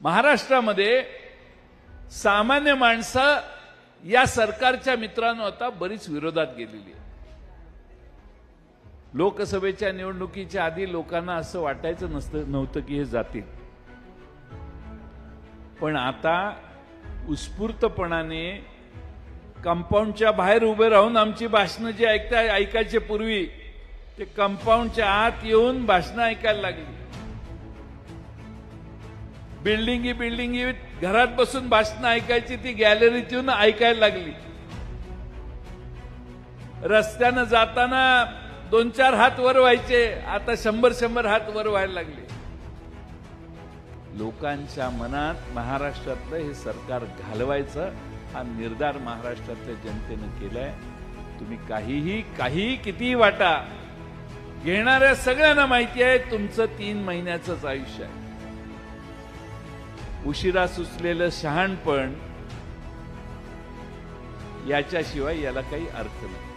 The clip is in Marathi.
महाराष्ट्रामध्ये सामान्य माणसं या सरकारच्या मित्रांनो आता बरीच विरोधात गेलेली आहे लोकसभेच्या निवडणुकीच्या आधी लोकांना असं वाटायचं नसतं नव्हतं की हे जातील. पण आता उत्स्फूर्तपणाने कंपाऊंडच्या बाहेर उभे राहून आमची भाषणं जी ऐकता ऐकायचे पूर्वी ते कंपाऊंडच्या आत येऊन भाषणं ऐकायला लागली. बिल्डिंगी बिल्डिंगी घरात बसून भाषणं ऐकायची ती गॅलरीत येऊन ऐकायला लागली. रस्त्यानं जाताना दोन चार हात वर व्हायचे आता शंभर शंभर हात वर व्हायला लागले. लोकांच्या मनात महाराष्ट्रातलं हे सरकार घालवायचं हा निर्धार महाराष्ट्रातल्या जनतेनं केलाय. तुम्ही काहीही काहीही कितीही वाटा घेणाऱ्या सगळ्यांना माहिती आहे तुमचं तीन महिन्याचंच आयुष्य आहे. उशिरा सुचलेलं शहाणपण याच्याशिवाय याला काही अर्थ नाही.